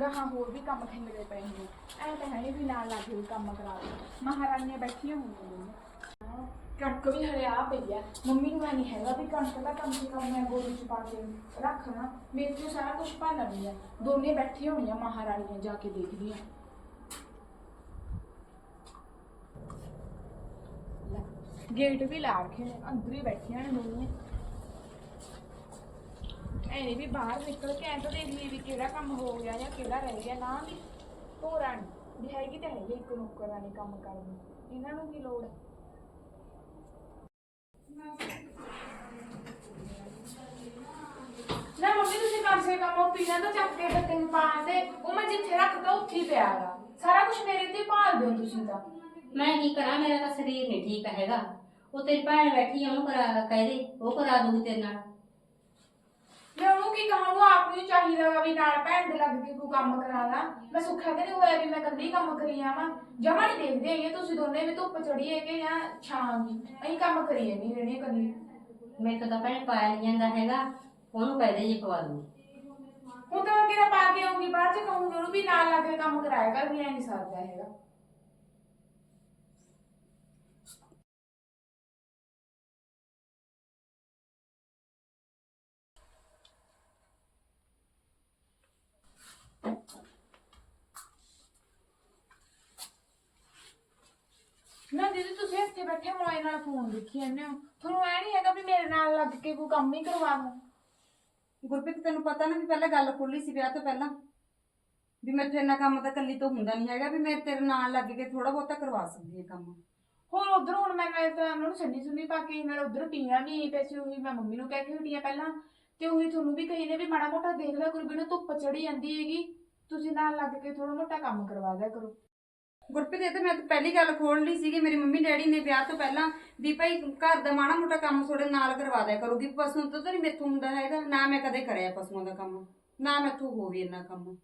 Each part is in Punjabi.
ਗਾਹਾਂ ਹੋਰ ਵੀ ਕੰਮ ਖਿੰਡਦੇ ਪਏ ਨੇ। ਐ ਤਾਂ ਹੈ ਨੀ ਵੀ ਨਾਲ ਲੱਗ ਕੇ ਵੀ ਕੰਮ ਕਰਾ ਦੇ ਮਹਾਰਾਣੀਆਂ ਬੈਠੀਆਂ ਹੋਈਆਂ ਨੇ। ਕਣਕ ਵੀ ਹਰਿਆ ਪਈ ਆ। ਮੰਮੀ ਨੂੰ ਐ ਨਹੀਂ ਹੈਗਾ ਵੀ ਕਣਕ ਦਾ ਕੰਮ ਸੇ ਕੰਮ ਮੈਂ ਗੋਲੀ ਚ ਪਾ ਕੇ ਰੱਖਣਾ ਮੇਰੇ ਤੋਂ ਸਾਰਾ ਕੁਝ ਭਾਲਣੀ ਆ। ਦੋਨੇ ਬੈਠੀਆਂ ਹੋਈਆਂ ਮਹਾਰਾਣੀਆਂ ਜਾ ਕੇ ਦੇਖਦੀਆਂ। ਲੈ, ਗੇਟ ਵੀ ਲਾ ਰੱਖੇ ਨੇ ਅੰਦਰ ਹੀ ਬੈਠੀਆਂ ਨੇ ਦੋਨੇ ਐ ਵੀ ਬਾਹਰ ਨਿਕਲ ਕੇ ਐਂ ਤਾਂ ਦੇਖ ਲਈ ਵੀ ਕਿਹੜਾ ਕੰਮ ਹੋ ਗਿਆ ਜਾਂ ਕਿਹੜਾ ਰਹਿ ਗਿਆ ਨਾ ਵੀ ਧੋਰਾਂ ਵੀ ਹੈਗੀ ਤਾਂ ਹੈਗੀ ਇੱਕ ਨੌਕਰਾਨੀ ਕੰਮ ਕਰਨ ਇਹਨਾਂ ਨੂੰ ਕੀ ਲੋੜ? ਹੈ ਨਾ ਮੰਮੀ ਤੁਸੀਂ ਕੰਮ ਸੇ ਕੰਮ ਉਹ ਪੀਣਾ ਤਾਂ ਚੱਕ ਕੇ ਗੱਤੇ ਨੂੰ ਪਾ ਤੇ ਉਹ ਮੈਂ ਜਿੱਥੇ ਰੱਖਦਾ ਉੱਥੇ ਹੀ ਪਿਆ ਗਾ ਸਾਰਾ ਕੁਝ ਮੇਰੇ ਤੇ ਹੀ ਭਾਲ ਦਿਓ ਤੁਸੀਂ ਤਾਂ। ਮੈਂ ਕੀ ਕਰਾਂ ਮੇਰਾ ਤਾਂ ਸਰੀਰ ਨਹੀਂ ਠੀਕ ਹੈਗਾ। ਉਹ ਤੇਰੀ ਭੈਣ ਬੈਠੀ ਆ ਉਹਨੂੰ ਕਰਾ ਕਹਿ ਦੇ ਉਹ ਕਰਾ ਦੂਗੀ ਤੇਰੇ ਨਾਲ। ਮੈਂ ਉਹਨੂੰ ਕੀ ਕਹਾਂ ਉਹ ਆਪ ਨੂੰ ਚਾਹੀਦਾ ਵਾ ਵੀ ਨਾਲ ਭੈਣ ਦੇ ਲੱਗ ਕੇ ਕੋਈ ਕੰਮ ਕਰਾਣਾ ਮੈਂ ਸੁੱਖਾ ਤੇ ਨਹੀਂ ਹੋਇਆ ਵੀ ਮੈਂ ਇਕੱਲੀ ਕੰਮ ਕਰੀ ਜਾਵਾਂ ਜਮਾ ਨਹੀਂ ਦੇਖਦੇ ਹੈਗੇ ਤੁਸੀਂ ਦੋਨੇ ਵੀ ਧੁੱਪ ਚੜੀ ਹੈ ਕਿ ਜਾਂ ਛਾਂ ਦੀ ਅਸੀਂ ਕੰਮ ਕਰੀਏ ਨਹੀਂ ਰਹਿਣੇ ਇਕੱਲੀ। ਮੇਰੇ ਤੋਂ ਤਾਂ ਭੈਣ ਪਾਇਆ ਨਹੀਂ ਜਾਂਦਾ ਹੈਗਾ ਉਹਨੂੰ ਕਹਿ ਦੇ ਜੀ ਪਵਾ ਦੂਗੀ ਹੁਣ ਤਾਂ ਕਿਹੜਾ ਪਾ ਕੇ ਆਉਂਗੀ ਬਾਅਦ ਚ ਕਹੂੰਗੀ ਉਹਨੂੰ ਵੀ ਨਾਲ ਲੱਗ ਕੇ ਕੰਮ ਕਰਾਇਆ ਕਰ ਵੀ ਐ ਨਹੀਂ ਸਰਦਾ ਹੈਗਾ ਨਾ ਦੀਦੀ ਤੁਸੀਂ ਇੱਥੇ ਬੈਠੇ ਮੋਏ ਨਾਲ ਫੋਨ ਦੇਖੀ ਜਾਂਦੇ ਹੋ। ਤੁਹਾਨੂੰ ਐ ਨਹੀਂ ਹੈਗਾ ਵੀ ਮੇਰੇ ਨਾਲ ਲੱਗ ਕੇ ਕੋਈ ਕੰਮ ਹੀ ਕਰਵਾ ਦੋ ਗੁਰਪ੍ਰੀਤ ਤੈਨੂੰ ਪਤਾ ਨਾ ਵੀ ਪਹਿਲਾਂ ਗੱਲ ਖੁੱਲੀ ਸੀ ਵਿਆਹ ਤੋਂ ਪਹਿਲਾਂ? ਵੀ ਮੈਥੋਂ ਇੰਨਾ ਕੰਮ ਤਾਂ ਕੱਲੀ ਤੋਂ ਹੁੰਦਾ ਨਹੀਂ ਹੈਗਾ ਵੀ ਮੈਂ ਤੇਰੇ ਨਾਲ ਲੱਗ ਕੇ ਥੋੜਾ ਬਹੁਤਾ ਕਰਵਾ ਸਕਦੀ ਹਾਂ ਕੰਮ। ਹੋਰ ਉਧਰ ਹੁਣ ਮੈਂ ਨਾਲੇ ਤਾਂ ਉਹਨਾਂ ਨੂੰ ਸੰਨੀ ਸੁੰਨੀ ਪਾ ਕੇ ਨਾਲ ਉਧਰ ਪੀਣਾ ਵੀ ਪੈਸੇ ਉਹੀ ਮੈਂ ਮੰਮੀ ਨੂੰ ਕਹਿ ਕੇ ਹਟੀ ਆ ਪਹਿਲਾਂ। ਤੇ ਉਹੀ ਤੁਹਾਨੂੰ ਵੀ ਕਹੀ ਨੇ ਵੀ ਮਾੜਾ ਮੋਟਾ ਦੇਖ ਲਿਆ ਕਰੋ ਵੀ ਨੂੰ ਧੁੱਪ ਚੜੀ ਜਾਂਦੀ ਹੈਗੀ। ਤੁਸੀਂ ਨਾਲ ਲੱਗ ਕੇ ਥੋੜਾ ਮੋਟਾ ਕੰਮ ਕਰਵਾ ਦਿਆ ਕਰੋ। ਗੁਰਪ੍ਰੀਤ, ਇਹ ਤਾਂ ਮੈਂ ਤਾਂ ਪਹਿਲੀ ਗੱਲ ਖੋਲ ਲਈ ਸੀਗੀ। ਮੇਰੀ ਮੰਮੀ, ਡੈਡੀ ਨੇ ਵਿਆਹ ਤੋਂ ਪਹਿਲਾਂ ਵੀ ਭਾਈ ਘਰ ਦਾ ਮਾੜਾ ਮੋਟਾ ਕੰਮ ਥੋੜੇ ਨਾਲ ਕਰਵਾ ਦਿਆ ਕਰੂਗੀ। ਪਸ਼ੂ ਤੋਂ ਤਾਂ ਨਹੀਂ ਮੈਥੋਂ ਹੁੰਦਾ ਹੈਗਾ। ਨਾ ਮੈਂ ਕਦੇ ਕਰਿਆ ਪਸ਼ੂਆਂ ਦਾ ਕੰਮ। ਨਾ ਮੈਥੋਂ ਹੋਵੇ ਇੰਨਾ ਕੰਮ।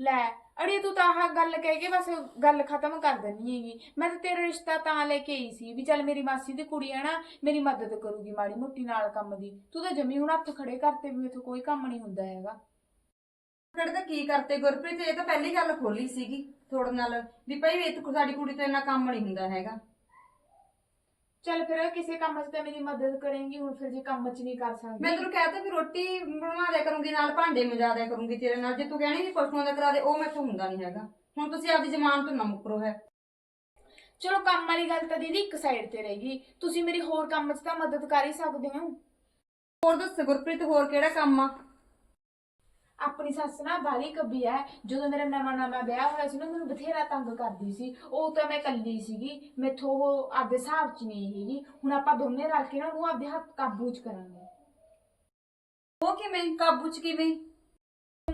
ਲੈ, ਅੜੀਏ ਤੂੰ ਤਾਂ ਆਹ ਗੱਲ ਕਹਿ ਕੇ ਬਸ ਗੱਲ ਖਤਮ ਕਰ ਦੇਣੀ ਹੈਗੀ। ਮੈਂ ਤਾਂ ਤੇਰਾ ਰਿਸ਼ਤਾ ਤਾਂ ਲੈ ਕੇ ਆਈ ਸੀ ਵੀ ਚੱਲ ਮੇਰੀ ਮਾਸੀ ਦੀ ਕੁੜੀ ਹੈ ਨਾ, ਮੇਰੀ ਮਦਦ ਕਰੂਗੀ ਮਾੜੀ ਮੋਟੀ ਨਾਲ ਕੰਮ ਦੀ। ਤੂੰ ਤਾਂ ਜਮੀ ਹੁਣ ਹੱਥ ਖੜੇ ਕਰਤੇ ਵੀ ਮੇਥੋਂ ਕੋਈ ਕੰਮ ਨਹੀਂ ਹੁੰਦਾ ਹੈਗਾ। ਕਿਹੜੇ ਤਾਂ ਕੀ ਕਰਤੇ ਗੁਰਪ੍ਰੀਤ? ਇਹ ਤਾਂ ਪਹਿਲੀ ਗੱਲ ਖੋਲੀ ਸੀਗੀ ਥੋੜੇ ਨਾਲ ਵੀ ਭਾਈ ਇਹ ਤਾਂ ਸਾਡੀ ਕੁੜੀ ਤੋਂ ਇੰਨਾ ਕੰਮ ਨਹੀਂ ਹੁੰਦਾ ਹੈਗਾ। ਚੱਲ ਫਿਰ ਕਿਸੇ ਕੰਮ 'ਚ ਤਾਂ ਮੇਰੀ ਮਦਦ ਕਰੇਂਗੀ ਹੁਣ ਫਿਰ ਜੇ ਕੰਮ 'ਚ ਨਹੀਂ ਕਰ ਸਕਦੀ। ਮੈਂ ਤੈਨੂੰ ਕਹਿਤਾ ਵੀ ਰੋਟੀ ਬਣਾ ਦਿਆ ਕਰੂੰਗੀ ਨਾਲ ਭਾਂਡੇ ਮਜਾ ਦਿਆ ਕਰੂੰਗੀ ਤੇਰੇ ਨਾਲ। ਜੇ ਤੂੰ ਕਹਿਣੀ ਵੀ ਪਸ਼ੂਆਂ ਦਾ ਕਰਾ ਦੇ ਉਹ ਮੈਥੋਂ ਹੁੰਦਾ ਨਹੀਂ ਹੈਗਾ। ਹੁਣ ਤੁਸੀਂ ਆਪਦੀ ਜ਼ਮਾਨ ਤੋਂ ਨਾ ਮੁਕਰੋ ਹੈ। ਚਲੋ ਕੰਮ ਵਾਲੀ ਗੱਲ ਤਾਂ ਦੀਦੀ ਇੱਕ ਸਾਈਡ ਤੇ ਰਹੇਗੀ ਤੁਸੀਂ ਮੇਰੀ ਹੋਰ ਕੰਮ 'ਚ ਤਾਂ ਮਦਦ ਕਰ ਹੀ ਸਕਦੇ ਹੋ। ਹੋਰ ਦੱਸ ਗੁਰਪ੍ਰੀਤ ਹੋਰ ਕਿਹੜਾ ਕੰਮ ਆ? ਆਪਣੀ ਸੱਸ ਨਾ ਬਾਲੀ ਕੱਬੀ ਹੈ ਜਦੋਂ ਮੇਰਾ ਨਵਾਂ ਨਵਾਂ ਵਿਆਹ ਹੋਇਆ ਸੀ ਨਾ, ਮੈਨੂੰ ਬਥੇਰਾ ਤੰਗ ਕਰਦੀ ਸੀ। ਉਹ ਤਾਂ ਮੈਂ ਕੱਲੀ ਸੀਗੀ। ਮੈਥੋਂ ਉਹ ਆਪਦੇ ਹਿਸਾਬ 'ਚ ਨਹੀਂ ਹੈਗੀ ਹੁਣ ਆਪਾਂ ਦੋਨੇ ਰਲ ਕੇ ਨਾ ਉਹਨੂੰ ਆਪਦੇ ਹੱਥ ਕਾਬੂ 'ਚ ਕਰਾਂਗੇ। ਉਹ ਕਿਵੇਂ? ਕਾਬੂ ਚ ਕਿਵੇਂ?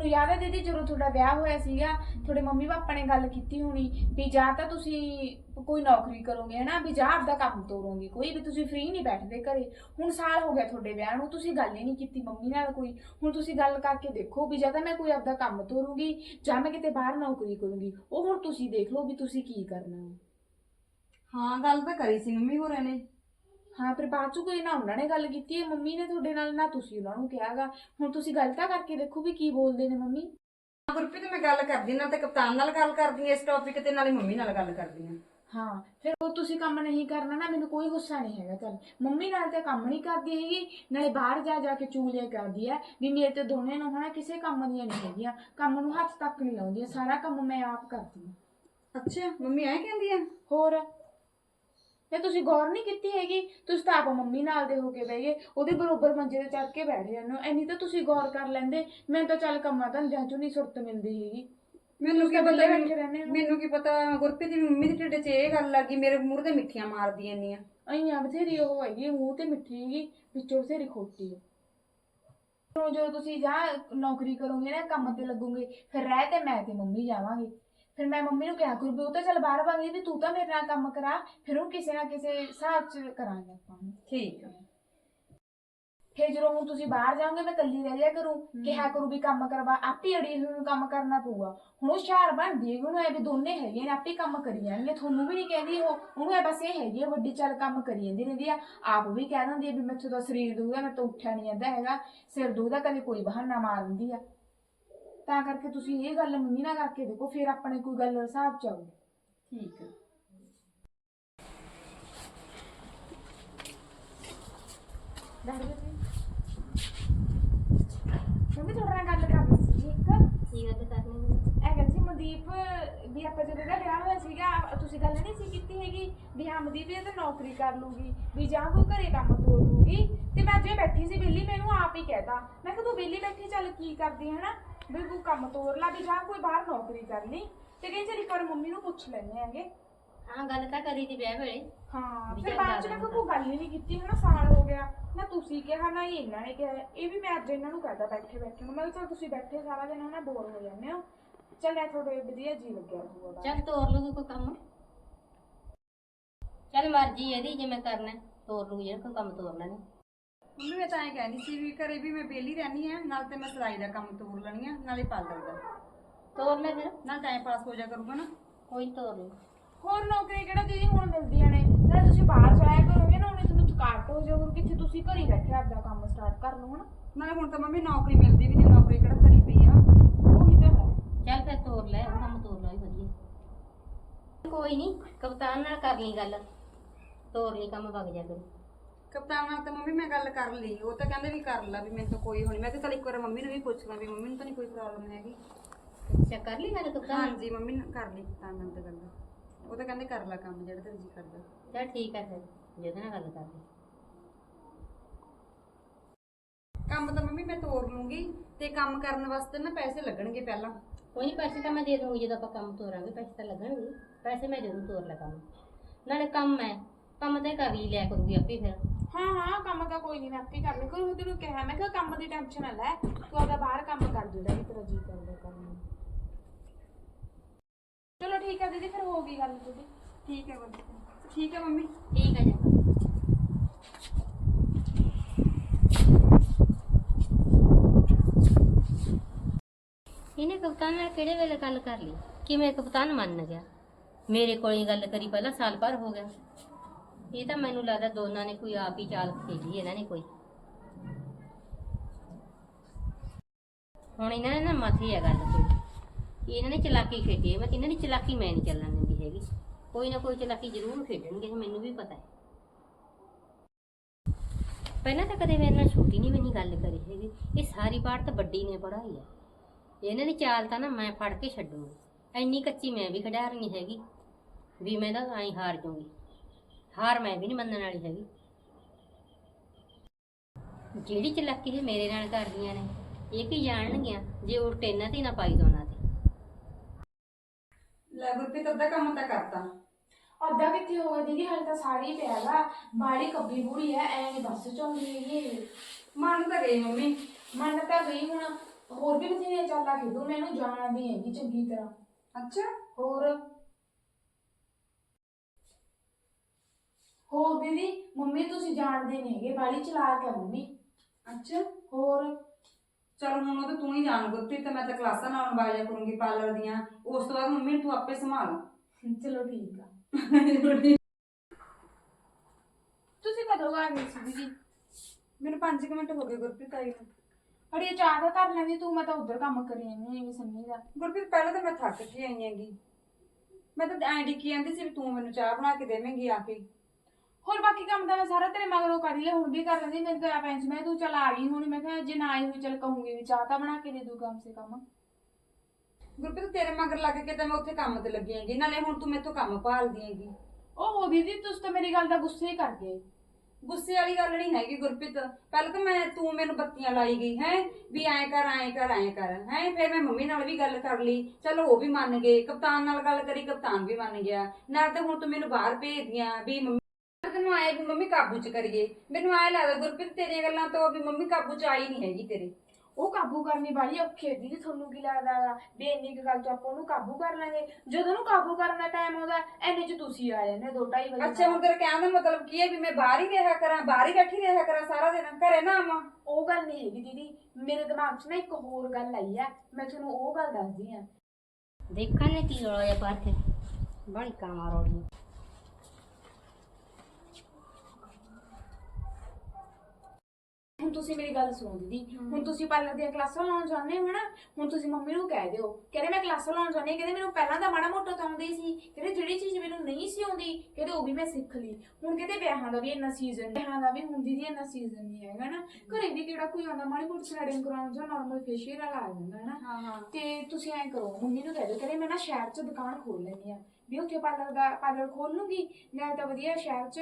ਵਿਆਹ ਦਾ ਹੈ ਦੀਦੀ ਜਦੋਂ ਤੁਹਾਡਾ ਵਿਆਹ ਹੋਇਆ ਸੀਗਾ, ਤੁਹਾਡੇ ਮੰਮੀ ਪਾਪਾ ਨੇ ਗੱਲ ਕੀਤੀ ਹੋਣੀ ਵੀ ਜਾਂ ਤਾਂ ਤੁਸੀਂ ਕੋਈ ਨੌਕਰੀ ਕਰੋਗੇ, ਹਨਾ? ਵੀ ਜਾਂ ਆਪਦਾ ਕੰਮ ਤੋਰੋਗੇ, ਕੋਈ ਵੀ ਤੁਸੀਂ ਫ੍ਰੀ ਨਹੀਂ ਬੈਠਦੇ ਘਰੇ। ਹੁਣ ਸਾਲ ਹੋ ਗਿਆ ਤੁਹਾਡੇ ਵਿਆਹ ਨੂੰ, ਤੁਸੀਂ ਗੱਲ ਹੀ ਨਹੀਂ ਕੀਤੀ ਮੰਮੀ ਨਾਲ ਕੋਈ। ਹੁਣ ਤੁਸੀਂ ਗੱਲ ਕਰਕੇ ਦੇਖੋ ਵੀ ਜਾਂ ਤਾਂ ਮੈਂ ਕੋਈ ਆਪਦਾ ਕੰਮ ਤੋਰੂੰਗੀ, ਜਾਂ ਮੈਂ ਕਿਤੇ ਬਾਹਰ ਨੌਕਰੀ ਕਰੂੰਗੀ। ਉਹ ਹੁਣ ਤੁਸੀਂ ਦੇਖ ਲਓ ਵੀ ਤੁਸੀਂ ਕੀ ਕਰਨਾ। ਹੈ ਹਾਂ, ਗੱਲ ਤਾਂ ਕਰੀ ਸੀ ਮੰਮੀ ਹੋਰਾਂ ਨੇ। ਹਾਂ ਫਿਰ ਬਾਅਦ ਚ ਕੋਈ ਨਾ ਉਹਨਾਂ ਨੇ ਗੱਲ ਕੀਤੀ ਹੈ ਮੰਮੀ ਨੇ ਤੁਹਾਡੇ ਨਾਲ ਨਾ ਤੁਸੀਂ ਉਹਨਾਂ ਨੂੰ ਕਿਹਾਗਾ। ਹੁਣ ਤੁਸੀਂ ਗੱਲ ਤਾਂ ਕਰਕੇ ਦੇਖੋ ਵੀ ਕੀ ਬੋਲਦੇ ਨੇ ਮੰਮੀ। ਗੁਰਪ੍ਰੀਤ ਮੈਂ ਗੱਲ ਕਰਦੀ ਨਾ ਤੇ ਕਪਤਾਨ ਨਾਲ ਗੱਲ ਕਰਦੀ ਹਾਂ ਇਸ ਟੌਪਿਕ ਤੇ ਨਾਲੇ ਮੰਮੀ ਨਾਲ ਗੱਲ ਕਰਦੀ ਹਾਂ। ਹਾਂ ਫਿਰ ਉਹ ਤੁਸੀਂ ਕੰਮ ਨਹੀਂ ਕਰਨਾ ਨਾ ਮੈਨੂੰ ਕੋਈ ਗੁੱਸਾ ਨਹੀਂ ਹੈਗਾ ਚੱਲ। ਮੰਮੀ ਨਾਲ ਤਾਂ ਕੰਮ ਨਹੀਂ ਕਰਦੀ ਹੈਗੀ ਨਾਲੇ ਬਾਹਰ ਜਾ ਜਾ ਕੇ ਚੂਲੀਆਂ ਕਰਦੀ ਹੈ। ਵੀ ਮੇਰੇ ਤੇ ਦੋਨੇ ਨੂੰ ਹਨਾ ਕਿਸੇ ਕੰਮ ਦੀਆਂ ਨਹੀਂ ਹੈਗੀਆਂ ਕੰਮ ਨੂੰ ਹੱਥ ਤੱਕ ਨਹੀਂ ਲਾਉਂਦੀਆਂ ਸਾਰਾ ਕੰਮ ਮੈਂ ਆਪ ਕਰਦੀ ਹਾਂ। ਅੱਛਾ ਮੰਮੀ ਐਂ ਕਹਿੰਦੀ ਆ? ਹੋਰ? ਇਹ ਤੁਸੀਂ ਗੌਰ ਨਹੀਂ ਕੀਤੀ ਹੈਗੀ ਤੁਸੀਂ ਤਾਂ ਆਪ ਮੰਮੀ ਨਾਲ ਦੇ ਹੋ ਕੇ ਬਹਿ ਗਏ ਉਹਦੇ ਬਰੋਬਰ ਮੰਜੇ ਤੇ ਚੜ ਕੇ ਬੈਠ ਜਾਂਦੇ ਹੋ ਇੰਨੀ ਤਾਂ ਤੁਸੀਂ ਗੌਰ ਕਰ ਲੈਂਦੇ ਮੈਨੂੰ ਤਾਂ ਚੱਲ ਕੰਮਾਂ ਧੰਦਿਆਂ ਚੋਂ ਨਹੀਂ ਸੁਰਤ ਮਿਲਦੀ ਹੈਗੀ। ਮੈਨੂੰ ਕੀ ਪਤਾ ਬੈਠੇ ਰਹਿੰਦੇ ਹੋ। ਮੈਨੂੰ ਕੀ ਪਤਾ ਗੁਰਪ੍ਰੀਤ ਦੀ ਮੰਮੀ ਦੇ ਢਿੱਡ 'ਚ ਇਹ ਗੱਲ ਲੱਗੀ ਮੇਰੇ ਮੂੰਹ ਤੇ ਮਿੱਠੀਆਂ ਮਾਰਦੀ ਇੰਨੀਆਂ। ਅਈਆਂ ਬਥੇਰੀ ਉਹ ਹੈਗੀ ਮੂੰਹ ਤੇ ਮਿੱਠੀ ਹੈਗੀ ਵਿੱਚੋਂ ਬਥੇਰੀ ਖੋਟੀ ਹੈ। ਜਦੋਂ ਤੁਸੀਂ ਜਾ ਨੌਕਰੀ ਕਰੋਗੇ ਨਾ ਕੰਮ ਤੇ ਲੱਗੋਗੇ ਫਿਰ ਰਹਿ ਤੇ ਮੈਂ ਤੇ ਮੰਮੀ ਜਾਵਾਂਗੇ। ਫਿਰ ਮੈਂ ਮੰਮੀ ਨੂੰ ਕਿਹਾ ਵੀ ਉਹ ਤਾਂ ਚੱਲ ਬਾਹਰ ਭਾਗੀ ਵੀ ਤੂੰ ਤਾਂ ਮੇਰੇ ਨਾਲ ਕੰਮ ਕਰਾ ਫਿਰ ਉਹ ਕਿਸੇ ਨਾ ਕਿਸੇ ਹਿਸਾਬ ਚ ਕਰਾਂਗੇ ਆਪਾਂ। ਠੀਕ ਆ। ਫਿਰ ਜਦੋਂ ਹੁਣ ਤੁਸੀਂ ਬਾਹਰ ਜਾਓਗੇ ਮੈਂ ਇਕੱਲੀ ਰਹਿ ਜਾ ਕਰੂੰ ਕਿਹਾ ਕਰੂ ਵੀ ਕੰਮ ਕਰਵਾ ਆਪੇ ਅੜੀ ਹੋਈ ਨੂੰ ਕੰਮ ਕਰਨਾ ਪਊਗਾ। ਹੁਣ ਉਹ ਹੁਸ਼ਿਆਰ ਬਣਦੀ ਹੈ ਉਹਨੂੰ ਐ ਵੀ ਦੋਨੇ ਹੈਗੇ ਨੇ ਆਪੇ ਕੰਮ ਕਰੀ ਜਾਣਗੇ। ਤੁਹਾਨੂੰ ਵੀ ਨਹੀਂ ਕਹਿੰਦੀ ਉਹ ਉਹਨੂੰ ਐ ਬਸ ਇਹ ਹੈਗੀ ਆ ਵੱਡੀ ਚੱਲ ਕੰਮ ਕਰੀ ਜਾਂਦੀ ਰਹਿੰਦੀ ਆ। ਆਪ ਵੀ ਕਹਿ ਦਿੰਦੀ ਆ ਵੀ ਮੈਥੋਂ ਤਾਂ ਸਰੀਰ ਦੁਖਦਾ ਮੈਂ ਤਾਂ ਉੱਠਿਆ ਨਹੀਂ ਜਾਂਦਾ ਹੈਗਾ। ਸਿਰ ਦੁਖਦਾ ਕਦੇ ਕੋਈ ਬਹਾਨਾ ਮਾਰ ਦਿੰਦੀ ਆ। ਤਾਂ ਕਰਕੇ ਤੁਸੀਂ ਇਹ ਗੱਲ ਮੰਮੀ ਨਾਲ ਕਰਕੇ ਦੇਖੋ ਫਿਰ ਆਪਣੇ ਕੋਈ ਗੱਲ ਹਿਸਾਬ ਚ ਆਊ ਠੀਕ ਹੈ। ਬੈਠ ਜਾ ਮੰਮੀ ਤੁਹਾਡੇ ਨਾਲ ਗੱਲ ਕਰਨੀ ਸੀ ਇੱਕ ਕੀ ਗੱਲ ਕਰਨੀ ਇਹ ਗੱਲ ਸੀ ਮਨਦੀਪ ਵੀ ਆਪਾਂ ਜਦੋਂ ਇਹਦਾ ਵਿਆਹ ਹੋਇਆ ਸੀਗਾ ਤੁਸੀਂ ਗੱਲ ਨਹੀਂ ਸੀ ਕੀਤੀ ਹੈਗੀ ਵੀ ਹਾਂ ਮਨਦੀਪ ਇਹ ਤਾਂ ਨੌਕਰੀ ਕਰ ਲੂਗੀ ਵੀ ਜਾਂ ਕੋਈ ਘਰੇ ਕੰਮ ਤੋਰ ਲੂਗੀ ਤੇ ਮੈਂ ਜੇ ਬੈਠੀ ਸੀ ਵਿਹਲੀ ਮੈਨੂੰ ਆਪ ਹੀ ਕਹਿਤਾ ਮੈਂ ਕਿਹਾ ਤੂੰ ਵਿਹਲੀ ਬੈਠੀ ਚੱਲ ਕੀ ਕਰਦੀ ਹੈ ਨਾ ਵੀ ਤੂੰ ਕੰਮ ਤੋਰ ਲਾ ਵੀ ਜਾਂ ਕੋਈ ਬਾਹਰ ਨੌਕਰੀ ਕਰ ਲਈ। ਤੇ ਕਹਿੰਦੀ ਚਲ ਇੱਕ ਵਾਰ ਮੰਮੀ ਨੂੰ ਪੁੱਛ ਲੈਣੇ ਆਂਗੇ। ਹਾਂ ਗੱਲ ਤਾਂ ਕਰੀ ਦੀ ਵਿਆਹ ਵੇਲੇ। ਹਾਂ ਵੀ ਫਿਰ ਚੱਲ ਬਾਅਦ ਚ ਕਰ ਮੈਂ ਕਿਹਾ ਲੈਂਦਾ। ਕੋਈ ਗੱਲ ਹੀ ਨਹੀਂ ਕੀਤੀ ਹਨਾ? ਸਾਲ ਹੋ ਗਿਆ। ਨਾ ਤੁਸੀਂ ਕਿਹਾ ਨਾ ਹੀ ਇਹਨਾਂ ਨੇ ਕਿਹਾ। ਇਹ ਵੀ ਮੈਂ ਅੱਜ ਇਹਨਾਂ ਨੂੰ ਕਹਦਾ ਬੈਠੇ ਬੈਠੇ। ਨੂੰ ਮੈਂ ਕਿਹਾ ਚੱਲ ਤੁਸੀਂ ਬੈਠੇ ਸਾਰਾ ਦਿਨ ਹਨਾ? ਬੋਰ ਹੋ ਜਾਂਦੇ ਹੋ। ਚੱਲ ਇਹ ਥੋੜੇ ਵਧੀਆ ਜੀ ਲੱਗਿਆ ਹੋਊਗਾ ਚੱਲ ਤੋਰ ਲੂਗੀ ਕੋਈ ਕੰਮ। ਚੱਲ ਮਰਜ਼ੀ ਇਹਦੀ ਜੇ ਮੈਂ ਕਰਨਾ ਹੈ, ਤੋਰ ਲੂਗੀ ਜਿਹੜਾ ਕੋਈ ਕੰਮ ਤੋਰਨਾ ਨੇ। ਮੰਮੀ ਮੈਂ ਤਾਂ ਐਂ ਕਹਿੰਦੀ ਸੀ ਵੀ ਘਰੇ ਵੀ ਮੈਂ ਵਿਹਲੀ ਰਹਿਣੀ ਆ ਨਾਲ ਤੇ ਮੈਂ ਸਿਲਾਈ ਦਾ ਕੰਮ ਤੋਰ ਲੈਣੀ ਆ ਨਾਲੇ ਪਾਰਲਰ ਦਾ। ਤੋਰ ਲੈ ਫਿਰ। ਨਾਲ ਟਾਈਮ ਪਾਸ ਹੋ ਜਾ ਕਰੂਗਾ ਨਾ। ਕੋਈ ਤੋਰ ਲੂ ਹੋਰ ਨੌਕਰੀ ਕਿਹੜਾ ਦੀਦੀ ਹੁਣ ਮਿਲਦੀਆਂ ਨੇ? ਨਾ ਤੁਸੀਂ ਬਾਹਰ ਜਾਇਆ ਕਰੋਗੇ ਨਾ ਉਹਨੇ ਤੁਹਾਨੂੰ ਥਕਾਵਟ ਹੋ ਜਾਊਗੀ ਕਿੱਥੇ ਤੁਸੀਂ ਘਰੇ ਬੈਠੇ ਆਪਦਾ ਕੰਮ ਸਟਾਰਟ ਕਰ ਲਓ ਹਨਾ? ਨਾਲੇ ਹੁਣ ਤਾਂ ਮੰਮੀ ਨੌਕਰੀ ਮਿਲਦੀ ਵੀ ਨਹੀਂ ਨੌਕਰੀ ਕਿਹੜਾ ਕਰੀ ਪਈ ਆ। ਉਹੀ ਤਾਂ ਹੈ। ਚੱਲ ਫਿਰ ਤੋਰ ਲੈ ਉਹ ਕੰਮ ਤੋਰ ਲੈ ਵਧੀਆ। ਕੋਈ ਨਹੀਂ ਕਪਤਾਨ ਨਾਲ ਕਰ ਲਈ ਗੱਲ। ਤੋਰ ਲਈ ਕੰਮ ਵਗ ਜਾ ਕਰੂ ਕਪਤਾਨ ਨਾਲ ਤਾਂ ਮੰਮੀ ਮੈਂ ਗੱਲ ਕਰ ਲਈ ਉਹ ਤਾਂ ਕਹਿੰਦੇ ਵੀ ਕਰ ਲਾ ਵੀ ਮੈਨੂੰ ਤਾਂ ਕੋਈ ਹੋਣੀ ਮੈਂ ਕਿਹਾ ਚੱਲ ਇੱਕ ਵਾਰ ਮੰਮੀ ਨੂੰ ਵੀ ਪੁੱਛ ਲਾਂ ਵੀ ਮੰਮੀ ਨੂੰ ਤਾਂ ਨਹੀਂ ਕੋਈ ਪ੍ਰੋਬਲਮ ਹੈਗੀ। ਅੱਛਾ ਕਰ ਲਈ ਗੱਲ ਕਪਤਾਨ ਹਾਂਜੀ ਮੰਮੀ ਨੇ ਕਰ ਲਈ ਕਪਤਾਨ ਨਾਲ ਤਾਂ ਗੱਲ। ਉਹ ਤਾਂ ਕਹਿੰਦੇ ਕਰ ਲੈ ਕੰਮ ਜਿਹੜਾ ਤੇਰਾ ਜੀ ਕਰਦਾ। ਚੱਲ ਠੀਕ ਹੈ ਫਿਰ ਜਿਹਦੇ ਨਾਲ ਗੱਲ ਕਰ ਲਈ। ਕੰਮ ਤਾਂ ਮੰਮੀ ਮੈਂ ਤੋਰ ਲੂੰਗੀ ਤੇ ਕੰਮ ਕਰਨ ਵਾਸਤੇ ਨਾ ਪੈਸੇ ਲੱਗਣਗੇ ਪਹਿਲਾਂ। ਕੋਈ ਪੈਸੇ ਤਾਂ ਮੈਂ ਦੇ ਦੂੰਗੀ ਜਦੋਂ ਆਪਾਂ ਕੰਮ ਤੋਰਾਂਗੇ ਪੈਸੇ ਤਾਂ ਲੱਗਣਗੇ। ਪੈਸੇ ਮੈਂ ਜ਼ਰੂਰ ਤੋਰ ਲਾ ਕੰਮ। ਨਾਲੇ ਕੰਮ ਹੈ ਕੰਮ ਤਾਂ ਕਰ ਹੀ ਲਿਆ ਕਰੂਗੀ ਆਪੇ ਫਿਰ। ਹਾਂ ਹਾਂ ਕੰਮ ਤਾਂ ਕੋਈ ਨਹੀਂ ਮੈਂ ਆਪੇ ਕਰ ਲਈ ਕੋਈ ਤੈਨੂੰ ਕਿਹਾ ਮੈਂ ਕਿਹਾ ਕੰਮ ਦੀ ਟੈਨਸ਼ਨ ਨਾ ਲੈ ਤੂੰ ਆਪਦਾ ਬਾਹਰ ਕੰਮ ਕਰ ਜਿਹੜਾ ਵੀ ਤੇਰਾ ਜੀ ਕਰਦਾ ਕਰਨ ਨੂੰ ਚਲੋ ਠੀਕ ਹੈ ਦੀਦੀ ਫਿਰ ਹੋ ਗਈ ਗੱਲ ਤੁਹਾਡੀ ਠੀਕ ਹੈ ਬੰਦੇ ਠੀਕ ਹੈ ਮੰਮੀ ਠੀਕ ਹੈ ਜੀ ਇਹਨੇ ਕਪਤਾਨ ਨਾਲ ਕਿਹੜੇ ਵੇਲੇ ਗੱਲ ਕਰ ਲਈ ਕਿਵੇਂ ਕਪਤਾਨ ਮੰਨ ਗਿਆ ਮੇਰੇ ਕੋਲ ਹੀ ਗੱਲ ਕਰੀ ਪਹਿਲਾਂ ਸਾਲ ਭਰ ਹੋ ਗਿਆ ਇਹ ਤਾਂ ਮੈਨੂੰ ਲੱਗਦਾ ਦੋਨਾਂ ਨੇ ਕੋਈ ਆਪ ਹੀ ਚਾਲ ਖੇਡੀ ਇਹਨਾਂ ਨੇ ਕੋਈ। ਹੁਣ ਇਹਨਾਂ ਨੇ ਨਾ ਮਾਥੀ ਆ ਗੱਲ ਕੋਈ। ਇਹਨਾਂ ਨੇ ਚਲਾਕੀ ਖੇਡੀ ਹੈ ਮੈਂ ਇਹਨਾਂ ਦੀ ਚਲਾਕੀ ਮੈਂ ਨਹੀਂ ਚੱਲਣ ਦਿੰਦੀ ਹੈਗੀ। ਕੋਈ ਨਾ ਕੋਈ ਚਲਾਕੀ ਜ਼ਰੂਰ ਖੇਡਣਗੇ ਮੈਨੂੰ ਵੀ ਪਤਾ ਹੈ। ਪਹਿਲਾਂ ਤਾਂ ਕਦੇ ਮੇਰੇ ਨਾਲ ਛੋਟੀ ਨਹੀਂ ਮੈਨੀ ਗੱਲ ਕਰੀ ਹੈਗੀ। ਇਹ ਸਾਰੀ ਪਾਰਟ ਤਾਂ ਵੱਡੀ ਨੇ ਪੜਾਈ ਹੈ ਇਹਨਾਂ ਦੀ ਚਾਲ ਤਾਂ ਨਾ ਮੈਂ ਫੜ ਕੇ ਛੱਡੂੰਗੀ। ਐਨੀ ਕੱਚੀ ਮੈਂ ਵੀ ਖਿਡਾਰਨੀ ਹੈਗੀ, ਵੀ ਮੈਂ ਤਾਂ ਐਂ ਹਾਰ ਜਾਊਂਗੀ। ਹਾਰ ਮੈਂ ਵੀ ਨਹੀਂ ਮੰਨਣ ਵਾਲੀ ਹੈਗੀ। ਜਿਹੜੀ ਚਲਾਕੀ ਇਹ ਮੇਰੇ ਨਾਲ ਕਰਦੀਆਂ ਨੇ ਇਹ ਕੀ ਜਾਣਗੀਆਂ ਜੇ ਉਲਟ ਇਹਨਾਂ ਤੇ ਨਾ ਪਾਈ ਦੋਨਾਂ ਤੇ। ਲੈ ਗੁਰਪ੍ਰੀਤ ਅੱਧਾ ਕੰਮ ਤਾਂ ਕਰਤਾ। ਅੱਧਾ ਕਿੱਥੇ ਹੋਗਾ ਦੀਦੀ ਹਾਲੇ ਤਾਂ ਸਾਰੀ ਪਿਆਗਾ ਬਾੜੀ ਕੱਬੀ ਬੂੜੀ ਹੈ ਐ ਨਹੀਂ ਬੱਸ ਚ ਆਉਂਦੀ ਹੈਗੀ। ਮੰਨ ਤਾਂ ਗਈ ਮੰਮੀ। ਮੰਨ ਤਾਂ ਗਈ ਹੁਣ। ਹੋਰ ਵੀ ਬਥੇਰੀਆਂ ਚਾਲਾਂ ਖੇਡੂ ਮੈਨੂੰ ਜਾਣਦੀ ਹੈਗੀ ਚੰਗੀ ਤਰ੍ਹਾਂ। ਅੱਛਾ। ਹੋਰ ਹੋਰ ਦੀਦੀ ਮੰਮੀ ਤੁਸੀਂ ਜਾਣਦੇ ਨਹੀਂ ਹੈਗੇ ਬਾੜੀ ਚਲਾਕ ਹੈ ਮੰਮੀ। ਅੱਛਾ। ਹੋਰ? ਚਲ ਹੁਣ ਉਹ ਤਾਂ ਤੂੰ ਹੀ ਜਾਣ ਗੁਰਪ੍ਰੀਤ ਤੇ ਮੈਂ ਤਾਂ ਕਲਾਸਾਂ ਲਾਉਣ ਬਾਜਿਆ ਕਰੂੰਗੀ ਪਾਰਲਰ ਦੀਆਂ। ਉਸ ਤੋਂ ਬਾਅਦ ਮੰਮੀ ਤੂੰ ਆਪੇ ਸੰਭਾਲ। ਚਲੋ ਠੀਕ ਆ। ਤੁਸੀਂ ਕਦੋਂ ਆ ਗਏ ਸੀ ਦੀਦੀ? ਮੈਨੂੰ 5 ਮਿੰਟ ਹੋ ਗਏ ਗੁਰਪ੍ਰੀਤ ਆਈ ਨੂੰ। ਅੜੀ ਚਾਹ ਦਾ ਕਰ ਲੈਂਦੀ ਤੂੰ ਮੈਂ ਤਾਂ ਉਧਰ ਕੰਮ ਕਰੀ ਜਾਂਦੀ ਹਾਂ ਸੰਨੀ ਦਾ। ਗੁਰਪ੍ਰੀਤ ਪਹਿਲਾਂ ਤਾਂ ਮੈਂ ਥੱਕ ਕੇ ਆਈ ਹੈਗੀ। ਮੈਂ ਤਾਂ ਐਂ ਡਿੱਕੀ ਜਾਂਦੀ ਸੀ ਵੀ ਤੂੰ ਮੈਨੂੰ ਚਾਹ ਬਣਾ ਕੇ ਦੇਵੇਂਗੀ ਆ ਕੇ। ਹੋਰ ਬਾਕੀ ਕੰਮ ਤਾਂ ਮੈਂ ਸਾਰਾ ਤੇਰੇ ਮਗਰੋਂ ਕਰ ਲਿਆ ਹੁਣ ਵੀ ਕਰ ਲੈਂਦੀ ਮੈਨੂੰ ਤਾਂ ਪੈਂਸ ਮੈਂ ਤੂੰ ਚਲ ਆ ਗਈ ਹੁਣ ਮੈਂ ਕਿਹਾ ਜੇ ਨਾ ਆਈ ਹੋਈ ਚਲ ਕਹੂੰਗੀ ਵੀ ਚਾਹ ਤਾਂ ਬਣਾ ਕੇ ਦੇ ਦੂ ਕਮ ਸੇ ਕਮ। ਗੁਰਪ੍ਰੀਤ ਤੇਰੇ ਮਗਰ ਲੱਗ ਕੇ ਤਾਂ ਮੈਂ ਉੱਥੇ ਕੰਮ ਤੇ ਲੱਗੀ ਹੈਗੀ ਨਾਲੇ ਹੁਣ ਤੂੰ ਮੇਥੋਂ ਕੰਮ ਭਾਲਦੀ ਹੈਗੀ। ਓਹੋ ਦੀਦੀ ਤੁਸੀਂ ਤਾਂ ਮੇਰੀ ਗੱਲ ਦਾ ਗੁੱਸੇ ਹੀ ਕਰ ਗਏ। ਗੁੱਸੇ ਵਾਲੀ ਗੱਲ ਨਹੀਂ ਹੈਗੀ ਗੁਰਪ੍ਰੀਤ ਪਹਿਲਾਂ ਤਾਂ ਮੈਂ ਤੂੰ ਮੈਨੂੰ ਬੱਤੀਆਂ ਲਾਈ ਗਈ ਹੈ ਵੀ ਐਂ ਕਰ ਐਂ ਕਰ ਐਂ ਕਰ ਹੈ ਫਿਰ ਮੈਂ ਮੰਮੀ ਨਾਲ ਵੀ ਗੱਲ ਕਰ ਲਈ ਚਲੋ ਉਹ ਵੀ ਮੰਨ ਗਏ ਕਪਤਾਨ ਨਾਲ ਗੱਲ ਕਰੀ ਕਪਤਾਨ ਵੀ ਮੰਨ ਗਿਆ ਨਾਲ ਤੇ ਹੁਣ ਤੂੰ ਮੈਨੂੰ ਬਾਹਰ ਭੇਜਦੀਆਂ ਵੀ ਮੰਮੀ ਤੈਨੂੰ ਆਏ ਵੀ ਮੰਮੀ ਕਾਬੂ ਚ ਕਰੀਏ। ਮੈਨੂੰ ਆਏ ਲੱਗਦਾ ਗੁਰਪ੍ਰੀਤ ਤੇਰੀਆਂ ਗੱਲਾਂ ਤੋਂ ਵੀ ਮੰਮੀ ਕਾਬੂ ਚ ਆਈ ਨਹੀਂ ਹੈਗੀ ਤੇਰੇ। ਉਹ ਕਾਬੂ ਕਰਨੀ ਬਾਲੀ ਔਖੀ ਹੈ ਦੀਦੀ ਤੁਹਾਨੂੰ ਕੀ ਲੱਗਦਾ ਗਾ ਵੀ ਇੰਨੀ ਕੁ ਗੱਲ ਤੋਂ ਆਪਾਂ ਉਹਨੂੰ ਕਾਬੂ ਕਰ ਲਾਂਗੇ। ਜਦੋਂ ਉਹਨੂੰ ਕਾਬੂ ਕਰਨ ਦਾ ਟਾਈਮ ਆਉਂਦਾ ਐਨੇ ਚ ਤੁਸੀਂ ਆ ਜਾਂਦੇ ਦੋ ਢਾਈ ਵਜੇ ਅੱਛਾ ਹੁਣ ਤੇਰਾ ਕਹਿਣ ਦਾ ਮਤਲਬ ਕੀ ਹੈ ਵੀ ਮੈਂ ਬਾਹਰ ਹੀ ਰਿਹਾ ਕਰਾਂ ਬਾਹਰ ਹੀ ਬੈਠੀ ਰਿਹਾ ਕਰਾਂ ਸਾਰਾ ਦਿਨ? ਘਰੇ ਨਾ ਆਵਾਂ? ਉਹ ਗੱਲ ਨਹੀਂ ਹੈਗੀ ਦੀਦੀ। ਮੇਰੇ ਦਿਮਾਗ 'ਚ ਨਾ ਇੱਕ ਹੋਰ ਗੱਲ ਆਈ ਹੈ ਮੈਂ ਤੁਹਾਨੂੰ ਉਹ ਗੱਲ ਦੱਸਦੀ ਆ। ਦੇਖਾਂ ਨੇ ਕੀ ਪਰ ਕੇ ਬੜੀ ਕਾਮਾ ਰੋੜੀ ਹੁਣ ਤੁਸੀਂ ਮੇਰੀ ਗੱਲ ਸੁਣੋ ਦੀਦੀ। ਹੁਣ ਤੁਸੀਂ ਪਾਰਲਰ ਦੀਆਂ ਕਲਾਸਾਂ ਲਾਉਣ ਜਾਂਦੇ ਹੋ ਨਾ ਹੁਣ ਤੁਸੀਂ ਮੰਮੀ ਨੂੰ ਕਹਿ ਦਿਓ। ਕਹਿੰਦੇ ਮੈਂ ਕਲਾਸਾਂ ਲਾਉਣ ਜਾਂਦੀ ਹਾਂ ਕਹਿੰਦੇ ਮੈਨੂੰ ਪਹਿਲਾਂ ਤਾਂ ਮਾੜਾ ਮੋਟਾ ਤਾਂ ਆਉਂਦੀ ਸੀ। ਕਹਿੰਦੇ ਜਿਹੜੀ ਚੀਜ਼ ਮੈਨੂੰ ਨਹੀਂ ਸੀ ਆਉਂਦੀ ਕਹਿੰਦੇ ਉਹ ਵੀ ਮੈਂ ਸਿੱਖ ਲਈ। ਹੁਣ ਕਹਿੰਦੇ ਵਿਆਹਾਂ ਦਾ ਵੀ ਇੰਨਾ ਸੀਜ਼ਨ ਵਿਆਹਾਂ ਦਾ ਵੀ ਹੁਣ ਦੀਦੀ ਇੰਨਾ ਸੀਜ਼ਨ ਨਹੀਂ ਹੈਗਾ ਨਾ ਘਰੇ ਵੀ ਕਿਹੜਾ ਕੋਈ ਆਉਂਦਾ ਮਾੜੀ ਮੋਟੀ ਥ੍ਰੈਡਿੰਗ ਕਰਾਉਣ ਜਾਂ ਨਾਰਮਲ ਫੇਸ਼ੀਅਲ ਵਾਲਾ ਆ ਜਾਂਦਾ ਨਾ ਹਾਂ ਹਾਂ। ਤੇ ਤੁਸੀਂ ਐਂ ਕਰੋ ਮੰਮੀ ਨੂੰ ਕਹਿ ਦਿਓ ਕਹਿੰਦੇ ਮੈਂ ਨਾ ਸ਼ਹਿਰ 'ਚ ਦੁਕਾਨ ਖੋਲ ਲੈਣੀ ਆ ਵੀ ਉੱਥੇ ਪਾਰਲਰ ਦਾ ਪਾਰਲਰ ਖੋਲ ਲੂੰਗੀ ਨਾਲ ਤਾਂ ਵਧੀਆ ਸ਼ਹਿਰ 'ਚ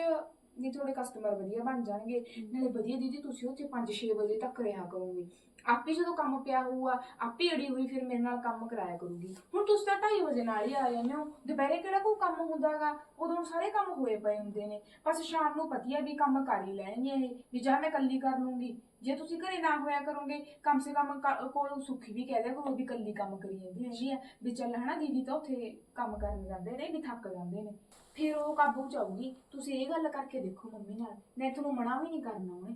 ਵੀ ਤੁਹਾਡੇ ਕਸਟਮਰ ਵਧੀਆ ਬਣ ਜਾਣਗੇ, ਨਾਲੇ ਵਧੀਆ ਦੀਦੀ ਤੁਸੀਂ ਉੱਥੇ 5-6 ਵਜੇ ਤੱਕ ਰਿਹਾ ਕਰੋਗੇ। ਆਪੇ ਜਦੋਂ ਕੰਮ ਪਿਆ ਹੋਊਗਾ, ਆਪੇ ਅੜੀ ਹੋਈ ਫਿਰ ਮੇਰੇ ਨਾਲ ਕੰਮ ਕਰਾਇਆ ਕਰੂਗੀ। ਹੁਣ ਤੁਸੀਂ ਤਾਂ 2:30 ਵਜੇ ਨਾਲ ਹੀ ਆ ਜਾਂਦੇ ਹੋ। ਦੁਪਹਿਰੇ ਕਿਹੜਾ ਕੋਈ ਕੰਮ ਹੁੰਦਾਗਾ? ਉਦੋਂ ਸਾਰੇ ਕੰਮ ਹੋਏ ਪਏ ਹੁੰਦੇ ਨੇ। ਬਸ ਸ਼ਾਮ ਨੂੰ ਪਤੀ ਹੈ ਵੀ ਕੰਮ ਕਰ ਹੀ ਲੈਣਗੇ ਇਹ, ਵੀ ਜਾਂ ਮੈਂ ਇਕੱਲੀ ਕਰ ਲੂੰਗੀ। ਜੇ ਤੁਸੀਂ ਘਰੇ ਨਾ ਹੋਇਆ ਕਰੋਗੇ, ਕਮ ਸੇ ਕਮ ਕੋਲ ਸੁੱਖੀ ਵੀ ਕਹਿ ਦਿਆ ਕਰੋ ਵੀ ਇਕੱਲੀ ਕੰਮ ਕਰੀ ਜਾਂਦੀ ਰਹਿੰਦੀ ਆ। ਵੀ ਚੱਲ ਹਨਾ ਦੀਦੀ ਤਾਂ ਉੱਥੇ ਕੰਮ ਕਰਨ ਜਾਂਦੇ ਨੇ, ਵੀ ਥੱਕ ਜਾਂਦੇ ਨੇ। ਫਿਰ ਉਹ ਕਾਬੂ ਚ ਆਊਗੀ। ਤੁਸੀਂ ਇਹ ਗੱਲ ਕਰਕੇ ਦੇਖੋ ਮੰਮੀ ਨਾਲ ਮੈਂ ਤੁਹਾਨੂੰ ਮਨਾ ਵੀ ਨਹੀਂ ਕਰਨਾ ਉਹਨੇ।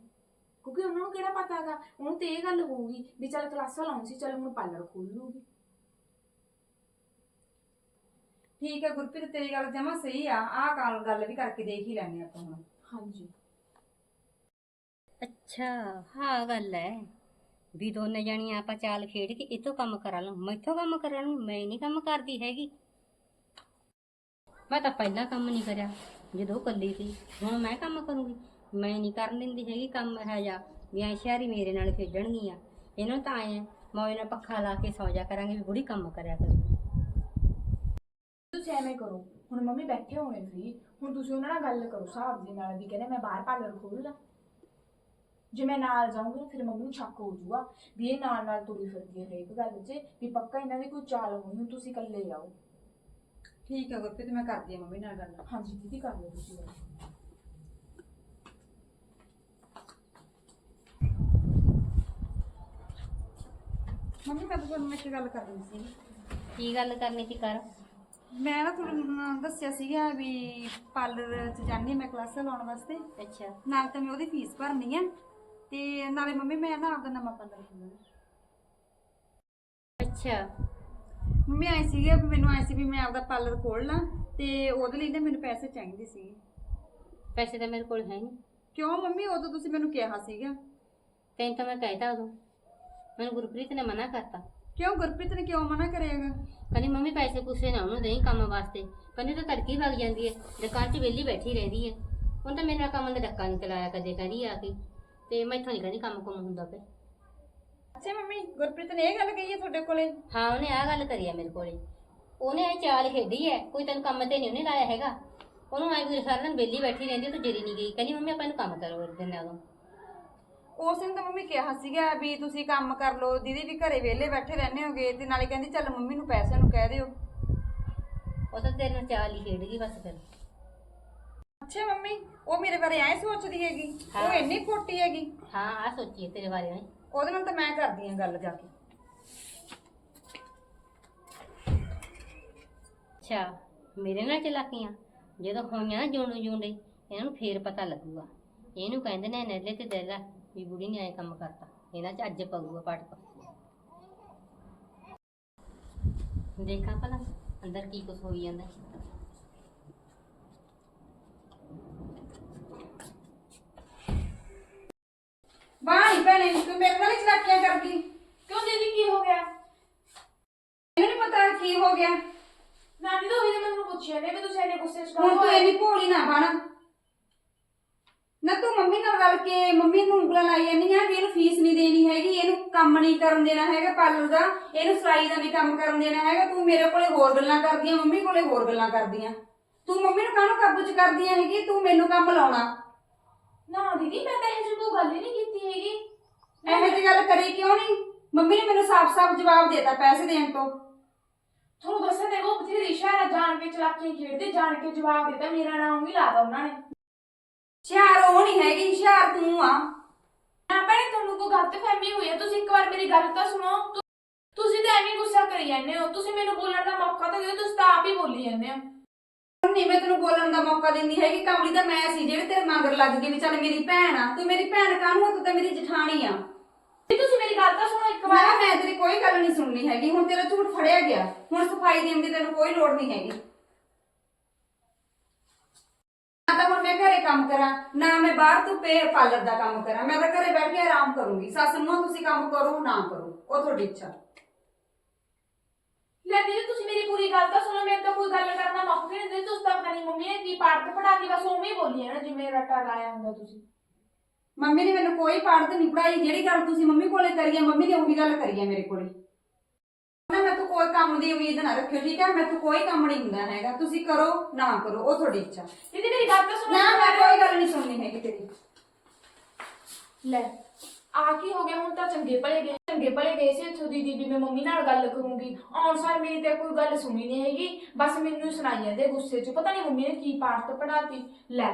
ਕਿਉਂਕਿ ਉਹਨਾਂ ਨੂੰ ਕਿਹੜਾ ਪਤਾ ਹੈਗਾ? ਉਹਨੂੰ ਤੇ ਇਹ ਗੱਲ ਹੋਊਗੀ ਵੀ ਚੱਲ ਕਲਾਸਾਂ ਲਾਉਣ ਸੀ ਚੱਲ ਹੁਣ ਪਾਰਲਰ ਖੋਲ ਲੂਗੀ ਠੀਕ ਹੈ ਗੁਰਪ੍ਰੀਤ ਤੇਰੀ ਗੱਲ ਜਮਾ ਸਹੀ ਆ। ਆਹ ਗੱਲ ਗੱਲ ਵੀ ਕਰਕੇ ਦੇਖ ਹੀ ਲੈਣੇ ਆਪਾਂ ਹੁਣ। ਹਾਂਜੀ। ਅੱਛਾ ਹਾਂ ਗੱਲ ਹੈ ਵੀ ਦੋਨੇ ਜਾਣੀਆਂ ਆਪਾਂ ਚਾਲ ਖੇਡ ਕੇ ਇਤੋਂ ਕੰਮ ਕਰਾ ਲਾਂ ਮੈਥੋਂ ਕੰਮ ਕਰਾ ਲਾਂ ਮੈਂ ਨਹੀਂ ਕੰਮ ਕਰਦੀ ਹੈਗੀ। ਮੈਂ ਤਾਂ ਪਹਿਲਾਂ ਕੰਮ ਨਹੀਂ ਕਰਿਆ, ਜਦੋਂ ਉਹ ਇਕੱਲੀ ਸੀ, ਹੁਣ ਮੈਂ ਕੰਮ ਕਰੂੰਗੀ। ਮੈਂ ਨਹੀਂ ਕਰਨ ਦਿੰਦੀ ਹੈਗੀ ਕੰਮ ਹੈ ਜਾ ਵੀ ਐ ਸ਼ਹਿਰੀ ਮੇਰੇ ਨਾਲ ਖੇਡਣਗੀਆਂ ਇਹਨਾਂ ਨੂੰ ਤਾਂ ਆਏ ਆ ਮੌਜ ਨਾਲ ਪੱਖਾ ਲਾ ਕੇ ਸੌ ਜਾ ਕਰਾਂਗੇ ਵੀ ਬੁੜੀ ਕੰਮ ਕਰਿਆ ਕਰੂ। ਤੁਸੀਂ ਐਵੇਂ ਕਰੋ, ਹੁਣ ਮੰਮੀ ਬੈਠੇ ਹੋਣੇ ਸੀ ਹੁਣ ਤੁਸੀਂ ਉਹਨਾਂ ਨਾਲ ਗੱਲ ਕਰੋ ਸਾਹਿਬ ਜੀ ਨਾਲ ਵੀ ਕਹਿੰਦੇ ਮੈਂ ਬਾਹਰ ਪਾਰਲਰ ਖੋਲ ਲਾਂ। ਜੇ ਮੈਂ ਨਾਲ ਜਾਊਂਗੀ ਨਾ ਫਿਰ ਮੰਮੀ ਨੂੰ ਸ਼ੱਕ ਹੋ ਜਾਊਗਾ ਵੀ ਇਹ ਨਾਲ ਨਾਲ ਤੁਰੀ ਫਿਰਦੀ ਹੈ ਹਰੇਕ ਗੱਲ 'ਚ, ਵੀ ਪੱਕਾ ਇਹਨਾਂ ਦੀ ਕੋਈ ਚਾਲ ਹੋਣੀ, ਹੁਣ ਤੁਸੀਂ ਇਕੱਲੇ ਜਾਓ ਠੀਕ ਹੈ ਗੁਰਪ੍ਰੀਤ ਮੈਂ ਕਰਦੀ ਆ ਮੰਮੀ ਨਾਲ ਗੱਲ। ਹਾਂਜੀ ਦੀਦੀ ਕਰ ਲਓ ਤੁਸੀਂ। ਗੱਲ। ਮੰਮੀ ਮੈਂ ਤਾਂ ਤੁਹਾਨੂੰ ਇੱਕ ਗੱਲ ਕਰਨੀ ਸੀ। ਕੀ ਗੱਲ ਕਰਨੀ ਸੀ ਕਰ? ਮੈਂ ਨਾ ਤੁਹਾਨੂੰ ਦੱਸਿਆ ਸੀਗਾ ਵੀ ਪਾਰਲਰ ਚ ਜਾਣੀ ਮੈਂ ਕਲਾਸਾਂ ਲਾਉਣ ਵਾਸਤੇ। ਅੱਛਾ। ਨਾਲ ਤਾਂ ਮੈਂ ਉਹਦੀ ਫੀਸ ਭਰਨੀ ਆ ਤੇ ਨਾਲੇ ਮੰਮੀ ਮੈਂ ਨਾ ਆਪਦਾ ਨਵਾਂ ਪਾਰਲਰ ਖੋਲਣਾ ਅੱਛਾ। ਮੰਮੀ ਆਈ ਸੀਗਾ ਵੀ ਮੈਨੂੰ ਆਈ ਸੀ ਵੀ ਮੈਂ ਆਪਦਾ ਪਾਰਲਰ ਖੋਲ ਲਾਂ ਤੇ ਉਹਦੇ ਲਈ ਨਾ ਮੈਨੂੰ ਪੈਸੇ ਚਾਹੀਦੇ ਸੀ ਪੈਸੇ ਤਾਂ ਮੇਰੇ ਕੋਲ ਹੈ ਨਹੀਂ ਕਿਉਂ ਮੰਮੀ? ਉਦੋਂ ਤੁਸੀਂ ਮੈਨੂੰ ਕਿਹਾ ਸੀਗਾ। ਤੈਨੂੰ ਤਾਂ ਮੈਂ ਕਹਿਤਾ ਉਦੋਂ। ਮੈਨੂੰ ਗੁਰਪ੍ਰੀਤ ਨੇ ਮਨਾ ਕਰਤਾ। ਕਿਉਂ? ਗੁਰਪ੍ਰੀਤ ਨੇ ਕਿਉਂ ਮਨਾ ਕਰਿਆਗਾ ਕਹਿੰਦੀ ਮੰਮੀ ਪੈਸੇ ਪੂਸੇ ਨਾ ਉਹਨੂੰ ਦੇਈ ਕੰਮ ਵਾਸਤੇ। ਕਹਿੰਦੀ ਤਾਂ ਤੜਕੀ ਵਗ ਜਾਂਦੀ ਹੈ। ਦੁਕਾਨ 'ਚ ਵਿਹਲੀ ਬੈਠੀ ਰਹਿੰਦੀ ਹੈ। ਉਹਨੇ ਤਾਂ ਮੇਰੇ ਨਾਲ ਕੰਮ ਦਾ ਨਹੀਂ ਚਲਾਇਆ ਕਦੇ ਕਹਿੰਦੀ ਆ ਕੇ। ਤੇ ਮੈਥੋਂ ਨਹੀਂ ਕਹਿੰਦੀ ਕੰਮ ਕੁਮ ਹੁੰਦਾ ਪਿਆ। ਅੱਛਾ ਮੰਮੀ ਗੁਰਪ੍ਰੀਤ ਨੇ ਇਹ ਗੱਲ ਕਹੀ ਹੈ ਤੁਹਾਡੇ ਕੋਲੇ? ਹਾਂ ਉਹਨੇ ਆਹ ਗੱਲ ਕਰੀ ਆ ਮੇਰੇ ਕੋਲੇ। ਉਹਨੇ ਇਹ ਚਾਲ ਖੇਡੀ ਹੈ ਕੋਈ ਤੈਨੂੰ ਕੰਮ ਤੇ ਨਹੀਂ ਉਹਨੇ ਲਾਇਆ ਹੈਗਾ। ਉਹਨੂੰ ਆਈ ਵੀ ਸਾਰਾ ਦਿਨ ਵਿਹਲੀ ਬੈਠੀ ਰਹਿੰਦੀ ਉਹ ਤਾਂ ਜਰੀ ਨਹੀਂ ਗਈ। ਕਹਿੰਦੀ ਮੰਮੀ ਆਪਾਂ ਨੂੰ ਕੰਮ ਕਰੋ ਦਿੰਦੇ ਉਦੋਂ। ਉਸ ਦਿਨ ਤਾਂ ਮੰਮੀ ਕਿਹਾ ਸੀਗਾ ਵੀ ਤੁਸੀਂ ਕੰਮ ਕਰ ਲਓ ਦੀਦੀ ਵੀ ਘਰੇ ਵਿਹਲੇ ਬੈਠੇ ਰਹਿੰਦੇ ਹੋਗੇ ਤੇ ਨਾਲੇ ਕਹਿੰਦੀ ਚੱਲ ਮੰਮੀ ਨੂੰ ਪੈਸਿਆਂ ਨੂੰ ਕਹਿ ਦਿਓ। ਉਹ ਤਾਂ ਤੇਰੇ ਨਾਲ ਚਾਲ ਹੀ ਖੇਡ ਗਈ ਬਸ ਫਿਰ। ਅੱਛਾ ਮੰਮੀ ਉਹ ਮੇਰੇ ਬਾਰੇ ਐ ਸੋਚਦੀ ਹੈਗੀ? ਉਹ ਹਾਂ। ਇੰਨੀ ਖੋਟੀ ਹੈਗੀ? ਹਾਂ ਆ ਸੋਚੀਏ ਤੇਰੇ ਬਾਰੇ ਨੇ ਉਹਦੇ ਨਾਲ ਤਾਂ ਮੈਂ ਕਰਦੀ ਆ ਗੱਲ ਜਾ ਕੇ। ਅੱਛਾ, ਮੇਰੇ ਨਾਲ ਚਲਾਕੀਆਂ। ਜਦੋਂ ਹੋਈਆਂ ਨਾ ਜੂੰਡੂ ਜੂੰਡੇ, ਇਹਨਾਂ ਨੂੰ ਫੇਰ ਪਤਾ ਲੱਗੂਗਾ। ਇਹਨੂੰ ਕਹਿੰਦੇ ਨੇ ਨੇਲੇ ਤੇ ਦੇਲਾ ਵੀ ਬੁੜੀ ਨੇ ਐ ਕੰਮ ਕਰਤਾ। ਇਹਨਾਂ 'ਚ ਅੱਜ ਪਊਗਾ ਪਟਕ ਦੇਖਾਂ ਭਲਾ, ਅੰਦਰ ਕੀ ਕੁਝ ਹੋਈ ਜਾਂਦਾ। ਬਾਹਰ ਭੈਣੇ ਤੂੰ ਮੇਰੇ ਨਾਲ ਹੀ ਚਲਾਕੀਆਂ ਕਰਦੀ। ਕਿਉਂ ਦੀਦੀ ਕੀ ਹੋ ਗਿਆ? ਮੈਨੂੰ ਨਹੀਂ ਪਤਾ ਕੀ ਹੋ ਗਿਆ। ਨਾਨੀ ਤਾਂ ਉਹੀ ਮੈਨੂੰ ਪੁੱਛਿਆ ਨੇ ਵੀ ਤੁਸੀਂ ਇੰਨੇ ਗੁੱਸੇ 'ਚ ਹੁਣ ਤੂੰ ਆਏ ਇੰਨੀ ਭੋਲੀ ਨਾ ਬਣ। ਨਾ ਤੂੰ ਮੰਮੀ ਨਾਲ ਰਲ ਕੇ ਮੰਮੀ ਨੂੰ ਉਂਗਲਾਂ ਲਾਈ ਜਾਂਦੀ ਆ ਵੀ ਇਹਨੂੰ ਫੀਸ ਨਹੀਂ ਦੇਣੀ ਹੈਗੀ ਇਹਨੂੰ ਕੰਮ ਨਹੀਂ ਕਰਨ ਦੇਣਾ ਹੈਗਾ ਪਾਰਲਰ ਦਾ ਇਹਨੂੰ ਸਿਲਾਈ ਦਾ ਵੀ ਕੰਮ ਕਰਨ ਦੇਣਾ ਹੈਗਾ ਤੂੰ ਮੇਰੇ ਕੋਲੇ ਹੋਰ ਗੱਲਾਂ ਕਰਦੀਆਂ ਮੰਮੀ ਕੋਲੇ ਹੋਰ ਗੱਲਾਂ ਕਰਦੀਆਂ ਤੂੰ ਮੰਮੀ ਨੂੰ ਕਾਹਨੂੰ ਕਾਬੂ ਚ ਕਰਦੀਆਂ ਹੈਗੀ ਤੂੰ ਮੈਨੂੰ ਕੰਮ ਲਾਉਣਾ। ਨਾ ਦੀਦੀ ਮੈਂ ਤਾਂ ਇਹ ਜਿਹੀ ਕੋਈ ਗੱਲ ਹੀ ਨਹੀਂ ਕੀਤੀ ਹੈਗੀ। ਇਹੋ ਜਿਹੀ ਗੱਲ ਕਰੀ ਕਿਉਂ ਨਹੀਂ? ਮੰਮੀ ਨੇ ਮੈਨੂੰ ਸਾਫ਼-ਸਾਫ਼ ਜਵਾਬ ਦੇਤਾ ਪੈਸੇ ਦੇਣ ਤੋਂ। ਤੁਹਾਨੂੰ ਦੱਸਿਆ ਤੇ ਉਹ ਬਥੇਰੀ ਇਸ਼ਾਰਾ ਜਾਣ ਕੇ ਚਲਾਕੀਆਂ ਖੇਡਦੇ ਜਾਣ ਕੇ ਜਵਾਬ ਦਿੱਤਾ ਮੇਰਾ ਨਾਮ ਵੀ ਲਾਦਾ ਉਹਨਾਂ ਨੇ। ਹੁਸ਼ਿਆਰ ਉਹ ਨਹੀਂ ਹੈਗੀ ਹੁਸ਼ਿਆਰ ਤੂੰ ਆ। ਨਾ ਭੈਣੇ ਤੁਹਾਨੂੰ ਕੋਈ ਗਲਤ ਫਹਿਮੀ ਹੋਈ ਹੈ? ਤੁਸੀਂ ਇੱਕ ਵਾਰ ਮੇਰੀ ਗੱਲ ਤਾਂ ਸੁਣੋ। ਤੁ- ਤੁਸੀਂ ਤਾਂ ਐਵੇਂ ਗੁੱਸਾ ਕਰੀ ਜਾਂਦੇ ਹੋ। ਤੁਸੀਂ ਮੈਨੂੰ ਬੋਲਣ ਦਾ ਮੌਕਾ ਤਾਂ ਦਿਓ ਤੁਸੀਂ ਤਾਂ ਆਪ ਹੀ ਬੋਲੀ ਜਾਂਦੇ ਹੋ। ਹੁਣ ਨਹੀਂ ਮੈਂ ਤੈਨੂੰ ਬੋਲਣ ਦਾ ਮੌਕਾ ਦਿੰਦੀ ਹੈਗੀ ਕਮਲੀ ਤਾਂ ਮੈਂ ਸੀ ਜਿਹੜੇ ਤੇਰੇ ਮਗਰ ਲੱਗ ਗਈ ਵੀ ਚੱਲ ਮੇਰੀ ਭੈਣ ਆ। ਤੂੰ ਮੇਰੀ ਭੈਣ ਕਾਹਨੂੰ ਆ? ਤੂੰ ਤਾਂ ਮੇਰੀ ਜਠਾਣੀ ਆ। ਜੀ ਤੁਸੀਂ ਮੇਰੀ ਗੱਲ ਤਾਂ ਸੁਣੋ ਇੱਕ ਵਾਰ। ਮੈਂ ਤੇਰੀ ਕੋਈ ਗੱਲ ਨਹੀਂ ਸੁਣਨੀ ਹੈਗੀ। ਹੁਣ ਤੇਰਾ ਝੂਠ ਫੜਿਆ ਗਿਆ। ਹੁਣ ਸਫ਼ਾਈ ਦੇਣ ਦੀ ਤੈਨੂੰ ਕੋਈ ਲੋੜ ਨਹੀਂ ਹੈਗੀ। ਨਾ ਤਾਂ ਹੁਣ ਮੈਂ ਘਰੇ ਕੰਮ ਕਰਾਂ ਨਾ ਮੈਂ ਬਾਹਰ ਤੋਂ ਪੇ ਪਾਰਲਰ ਦਾ ਕੰਮ ਕਰਾਂ। ਮੈਂ ਤਾਂ ਘਰੇ ਬੈਠ ਕੇ ਆਰਾਮ ਕਰੂੰਗੀ। ਸੱਸ ਨੂੰ ਤੁਸੀਂ ਕੰਮ ਕਰੋ ਨਾ ਕਰੋ। ਉਹ ਤੁਹਾਡੀ ਇੱਛਾ। ਲੈ ਦੀਦੀ ਤੁਸੀਂ ਮੇਰੀ ਪੂਰੀ ਗੱਲ ਤਾਂ ਸੁਣੋ ਮੇਰੇ ਤਾਂ ਕੋਈ ਗੱਲ ਕਰਨਾ ਮੌਕੇ ਨਹੀਂ ਦਿੰਦੇ ਤੁਸੀਂ ਤਾਂ ਪਤਾ ਨਹੀਂ ਮੰਮੀ ਨੇ ਕੀ ਪੜਾਤੀ ਬਸ ਉਵੇਂ ਹੀ ਬੋਲੀ ਹੈ ਨਾ ਜਿਵੇਂ ਰੱਟਾ ਲਾਇਆ ਹੁੰਦਾ ਤੁਸੀਂ। ਮੰਮੀ ਨੇ ਮੈਨੂੰ ਕੋਈ ਪੜ੍ਹ ਨਹੀਂ ਪੜਾਈ ਜਿਹੜੀ ਗੱਲ ਤੁਸੀਂ ਮੰਮੀ ਕੋਲੇ ਕਰੀ ਹੈ ਮੰਮੀ ਨੇ ਉਹੀ ਗੱਲ ਕਰੀ ਹੈ ਮੇਰੇ ਕੋਲੇ। ਨਾ ਮੈਂ ਤਾਂ ਕੋਈ ਕੰਮ ਦੀ ਉਮੀਦ ਨਾ ਰੱਖਿਓ ਠੀਕ ਹੈ ਮੈਂ ਤਾਂ ਕੋਈ ਕੰਮ ਨਹੀਂ ਹੁੰਦਾ ਹੈਗਾ। ਤੁਸੀਂ ਕਰੋ ਨਾ ਕਰੋ ਉਹ ਤੁਹਾਡੀ ਇੱਛਾ। ਦੀਦੀ ਮੇਰੀ ਗੱਲ ਤਾਂ ਸੁਣੋ ਨਾ ਮੈਂ ਕੋਈ ਗੱਲ ਨਹੀਂ ਸੁਣਨੀ ਹੈਗੀ ਤੇਰੀ। ਲੈ ਆ ਕੀ ਹੋ ਗਿਆ? ਹੁਣ ਤਾਂ ਚੰਗੇ ਭਲੇ ਗਏ, ਚੰਗੇ ਭਲੇ ਗਏ ਸੀ ਇੱਥੋਂ ਦੀਦੀ। ਵੀ ਮੈਂ ਮੰਮੀ ਨਾਲ ਗੱਲ ਕਰੂੰਗੀ। ਆਉਣ ਸਾਰ ਮੇਰੀ ਤੇ ਕੋਈ ਗੱਲ ਸੁਣੀ ਨਹੀਂ ਹੈਗੀ। ਬਸ ਮੈਨੂੰ ਹੀ ਸੁਣਾਈ ਜਾਂਦੇ ਗੁੱਸੇ 'ਚ। ਪਤਾ ਨਹੀਂ ਮੰਮੀ ਨੇ ਕੀ ਪਾਠ ਪੜਾਤੀ ਲੈ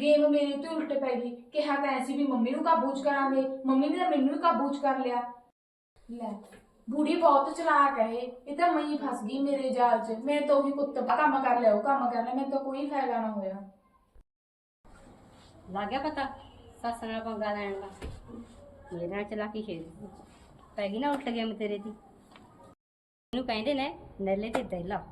ਗੇਮ ਮੇਰੀ ਤੇ ਉਲਟ ਪੈ ਗਈ। ਕਿਹਾ ਤਾਂ ਐਸੀ ਵੀ ਮੰਮੀ ਨੂੰ ਕਾਬੂ 'ਚ ਕਰਾਂਗੇ। ਮੰਮੀ ਨੇ ਤਾਂ ਮੈਨੂੰ ਹੀ ਕਾਬੂ 'ਚ ਕਰ ਲਿਆ। ਲੈ, ਬੁੜੀ ਬਹੁਤ ਚਲਾਕ ਹੈ ਇਹ। ਇਹ ਤਾਂ ਮੈਂ ਹੀ ਫਸ ਗਈ ਮੇਰੇ ਜਾਲ 'ਚ। ਮੈਂ ਤਾਂ ਉਹੀ ਕੁੱਤ ਕੰਮ ਕਰ ਲਿਆ, ਉਹ ਕੰਮ ਕਰ ਲਿਆ। ਮੈਨੂੰ ਤਾਂ ਕੋਈ ਫਾਇਦਾ ਨਾ ਹੋਇਆ। ਲੱਗ ਗਿਆ ਪਤਾ? ਸੱਸ ਨਾਲ ਪੰਗਾ ਲੈਣ ਦਾ। ਮੇਰੇ ਨਾਲ ਚਲਾਕੀ ਖੇਡ। ਪੈ ਗਈ ਨਾ ਉਲਟ ਗਿਆ ਮੈਂ ਤੇਰੇ ਦੀ। ਇਹਨੂੰ ਕਹਿੰਦੇ ਨੇ ਨੈਲੇ ਤੇ ਦਹਿਲਾ।